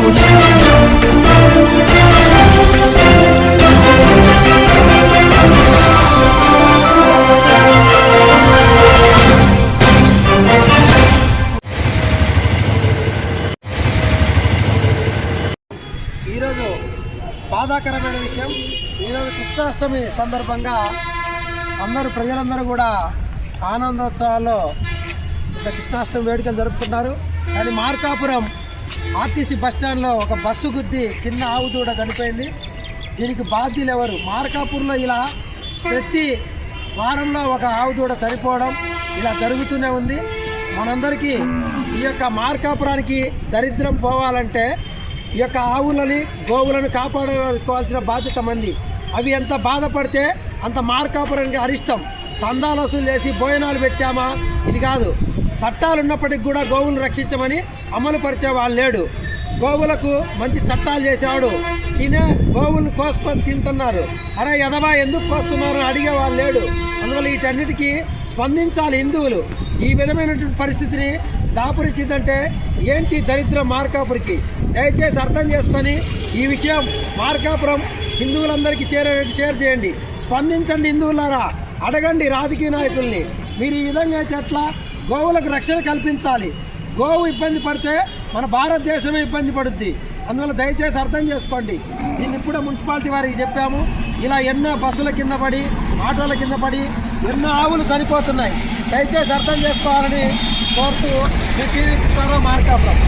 ఈరోజు బాధాకరమైన విషయం. ఈరోజు కృష్ణాష్టమి సందర్భంగా అందరూ ప్రజలందరూ కూడా ఆనందోత్సవాల్లో కృష్ణాష్టమి వేడుకలు జరుపుకుంటున్నారు. కానీ మార్కాపురం ఆర్టీసీ బస్టాండ్లో ఒక బస్సు గుద్ది చిన్న ఆవు దూడ చనిపోయింది దీనికి బాధ్యులు ఎవరు మార్కాపూర్లో ఇలా ప్రతి వారంలో ఒక ఆవు దూడ చనిపోవడం ఇలా జరుగుతూనే ఉంది. మనందరికీ ఈ యొక్క మార్కాపురానికి దరిద్రం పోవాలంటే ఈ యొక్క ఆవులని గోవులను కాపాడుకోవాల్సిన బాధ్యత మంది. అవి ఎంత బాధపడితే అంత మార్కాపురానికి అరిష్టం. చందాలు వసూలు చేసి భోజనాలు పెట్టామా? ఇది కాదు. చట్టాలు ఉన్నప్పటికి కూడా గోవులను రక్షించమని అమలు పరిచేవాడు వాళ్ళు లేడు. గోవులకు మంచి చట్టాలు చేసేవాడు. తినే గోవులను కోసుకొని తింటున్నారు. అరే ఎదవా ఎందుకు కోస్తున్నారు అని అడిగే వాళ్ళు లేడు. అందువల్ల వీటన్నిటికీ స్పందించాలి హిందువులు. ఈ విధమైనటువంటి పరిస్థితిని దాపురించిందంటే ఏంటి దరిద్రం మార్కాపురికి? దయచేసి అర్థం చేసుకొని ఈ విషయం మార్కాపురం హిందువులందరికీ చేరేటట్టు షేర్ చేయండి. స్పందించండి హిందువులారా. అడగండి రాజకీయ నాయకుల్ని. మీరు ఈ విధంగా అయితే ఎట్లా? గోవులకు రక్షణ కల్పించాలి. గోవు ఇబ్బంది పడితే మన భారతదేశమే ఇబ్బంది పడుద్ది. అందువల్ల దయచేసి అర్థం చేసుకోండి. దీన్ని ఇప్పుడే మున్సిపాలిటీ వారికి చెప్పాము. ఇలా ఎన్నో బస్సుల కింద పడి ఆటోల కింద పడి ఎన్నో ఆవులు చనిపోతున్నాయి. దయచేసి అర్థం చేసుకోవాలని కోరుతూ మీ టీవీ మార్కాపురం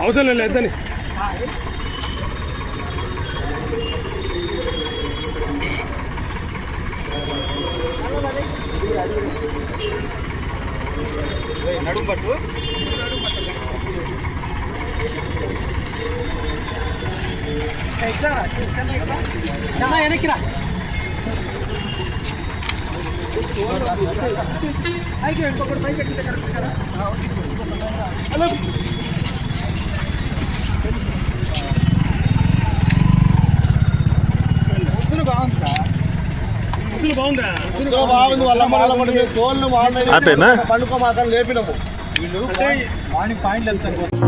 అవసరం లేదు లేదని నడుము పట్టు చాలా వెనక్కిరా హలో బాగుంది వాళ్ళ తోళ్ళు పండుకో మాత్రం లేపినాము వీళ్ళు మార్నింగ్ పాయింట్